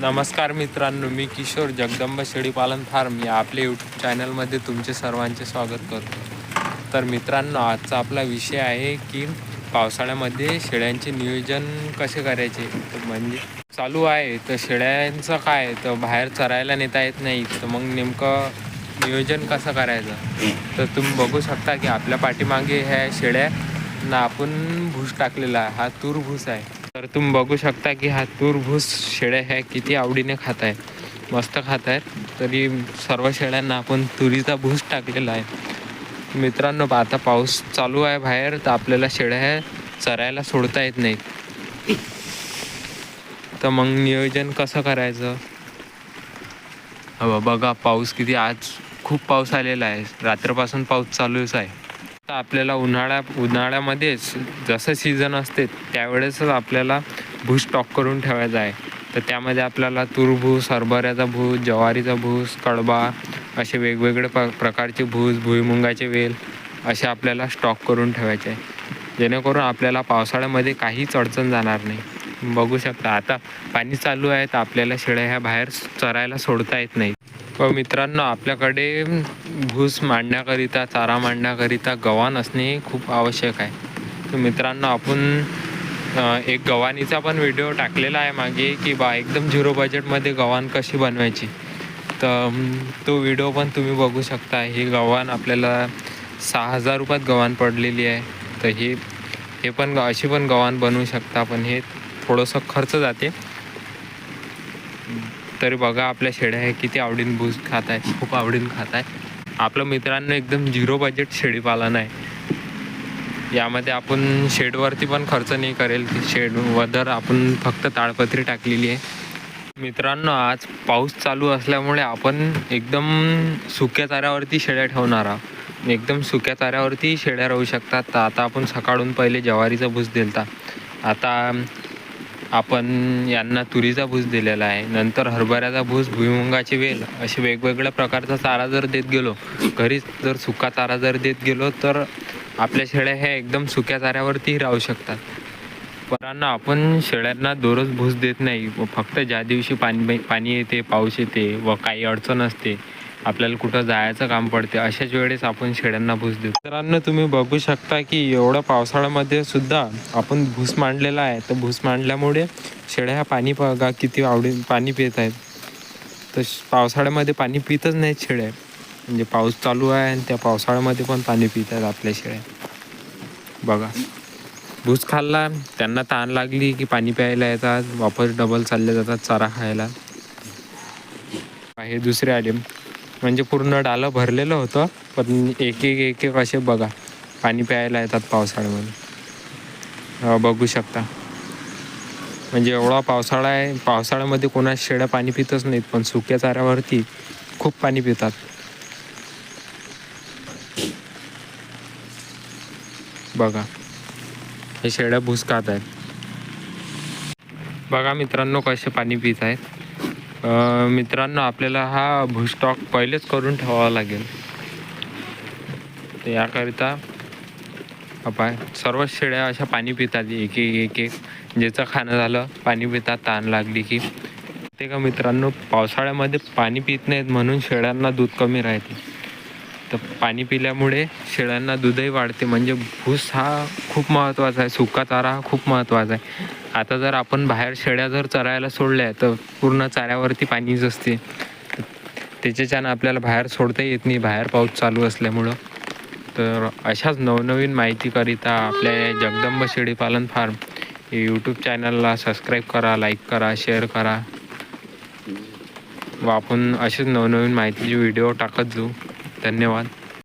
नमस्कार मित्रांनो मी किशोर जगदंबा शेळी पालन फार्म या आपल्या यूट्यूब चॅनलमध्ये तुमचे सर्वांचे स्वागत करतो. तर मित्रांनो आजचा आपला विषय आहे की पावसाळ्यामध्ये शेळ्यांचे नियोजन कसे करायचे? तर म्हणजे चालू आहे तर शेळ्यांचं काय तर बाहेर चरायला नेता येत नाही तर मग नेमकं नियोजन कसं करायचं? तर तुम्ही बघू शकता की आपल्या पाठीमागे ह्या शेळ्यांना आपण भूस टाकलेला आहे हा तूर भूस आहे. तर तुम्ही बघू शकता की हा तूर भूस शेळ्या ह्या किती आवडीने खात आहे मस्त खात आहेत तरी सर्व शेळ्यांना आपण तुरीचा भूस टाकलेला आहे. मित्रांनो आता पाऊस चालू आहे बाहेर तर आपल्याला शेळ्या ह्या चरायला सोडता येत नाहीत. तर मग नियोजन कसं करायचं? हवं बघा पाऊस किती आज खूप पाऊस आलेला आहे. रात्रपासून पाऊस चालूच आहे. आपल्याला उन्हाळ्या उन्हाळ्यामध्येच जसं सीझन असते त्यावेळेसच आपल्याला भूस स्टॉक करून ठेवायचा आहे. तर त्यामध्ये आपल्याला तुरभूस हरभऱ्याचा भूस ज्वारीचा भूस कडबा असे वेगवेगळे प प्रकारचे भूस भुईमुंगाचे वेल असे आपल्याला स्टॉक करून ठेवायचे आहे. जेणेकरून आपल्याला पावसाळ्यामध्ये काहीच अडचण जाणार नाही. बघू शकता आता पाणी चालू आहे तर आपल्याला शेळ्या ह्या बाहेर चरायला सोडता येत नाही व मित्रांनो आपल्याकडे भूस मांडण्याकरिता चारा मांडण्याकरिता गव्हाण असणे खूप आवश्यक आहे. तर मित्रांनो आपण एक गव्हाणीचा पण व्हिडिओ टाकलेला आहे मागे की बा एकदम झिरो बजेटमध्ये गव्हाण कशी बनवायची. तर तो व्हिडिओ पण तुम्ही बघू शकता. ही गव्हाण आपल्याला सहा हजार रुपयात गव्हाण पडलेली आहे. तर हे हे पण अशी पण गव्हाण बनवू शकता. पण हे थोडंसं खर्च जाते. तरी बघा आपल्या शेळ्या हे किती आवडीन भूस खात आहे खूप आवडीन खात आहे आपल्या मित्रांनो एकदम झिरो बजेट शेळी पालन आहे. यामध्ये आपण शेडवरती पण खर्च नाही करेल शेड वदर आपण फक्त ताडपत्री टाकलेली आहे. मित्रांनो आज पाऊस चालू असल्यामुळे आपण एकदम सुक्या चाऱ्यावरती शेळ्या ठेवणार आहोत. एकदम सुक्या चाऱ्यावरती शेळ्या राहू शकतात. तर आता आपण सकाळून पहिले ज्वारीचा भूस दिलता. आता आपण यांना तुरीचा भूस दिलेला आहे. नंतर हरभऱ्याचा भूस भुईमुंगाची वेल असे वेगवेगळ्या प्रकारचा चारा जर देत गेलो घरीच जर सुका चारा जर देत गेलो तर आपल्या शेळ्या ह्या एकदम सुक्या चाऱ्यावरती राहू शकतात. परांना आपण शेळ्यांना दररोज भूस देत नाही. फक्त ज्या दिवशी पाणी पाणी येते पाऊस येते व काही अडचण असते आपल्याला कुठं जायचं काम पडते अशाच वेळेस आपण शेळ्यांना भूस देतो मित्रांनो तुम्ही बघू शकता की एवढं पावसाळ्यामध्ये सुद्धा आपण भूस मांडलेला आहे. तर भूस मांडल्यामुळे शेळ्या ह्या पाणी बघा किती आवडी पाणी पित आहेत. तर पावसाळ्यामध्ये पाणी पितच नाहीत शेळ्या म्हणजे पाऊस चालू आहे आणि त्या पावसाळ्यामध्ये पण पाणी पित आहेत आपल्या शेळ्या बघा. भूस खाल्ला त्यांना ताण लागली की पाणी प्यायला येतात वापस डबल चालले जातात चारा खायला. हे दुसरे आले म्हणजे पूर्ण डालं भरलेलं होतं पण एक एक एक एक असे बघा. पाणी प्यायला येतात पावसाळ्यामध्ये. बघू शकता. म्हणजे एवढा पावसाळा आहे पावसाळ्यामध्ये कोणा शेळ्या पाणी पितच नाहीत पण सुक्या चाऱ्यावरती खूप पाणी पितात. बघा. हे शेळ्या भुसकात खात आहेत. बघा मित्रांनो कसे पाणी पित आहेत. मित्रांनो आपल्याला हा भूस्टॉक पहिलेच करून ठेवावा लागेल. तर याकरिता अपाय सर्व शेळ्या अशा पाणी पितात एक एक एक एक. ज्याचं खाणं झालं पाणी पितात ताण लागली की. ते का मित्रांनो पावसाळ्यामध्ये पाणी पित नाहीत म्हणून शेळ्यांना दूध कमी राहते. तर पाणी पिल्यामुळे शेळ्यांना दूधही वाढते. म्हणजे भूस हा खूप महत्त्वाचा आहे सुका चारा हा खूप महत्त्वाचा आहे. आता जर आपण बाहेर शेळ्या जर चरायला सोडल्या तर पूर्ण चाऱ्यावरती पाणीच असते त्याच्याच्यानं आपल्याला बाहेर सोडता येत नाही बाहेर पाऊस चालू असल्यामुळं. तर अशाच नवनवीन माहितीकरिता आपल्या जगदंब शेळी पालन फार्म यूट्यूब चॅनलला सबस्क्राईब करा लाईक करा शेअर करा. व आपण असेच नवनवीन माहितीचे व्हिडिओ टाकत जाऊ. धन्यवाद.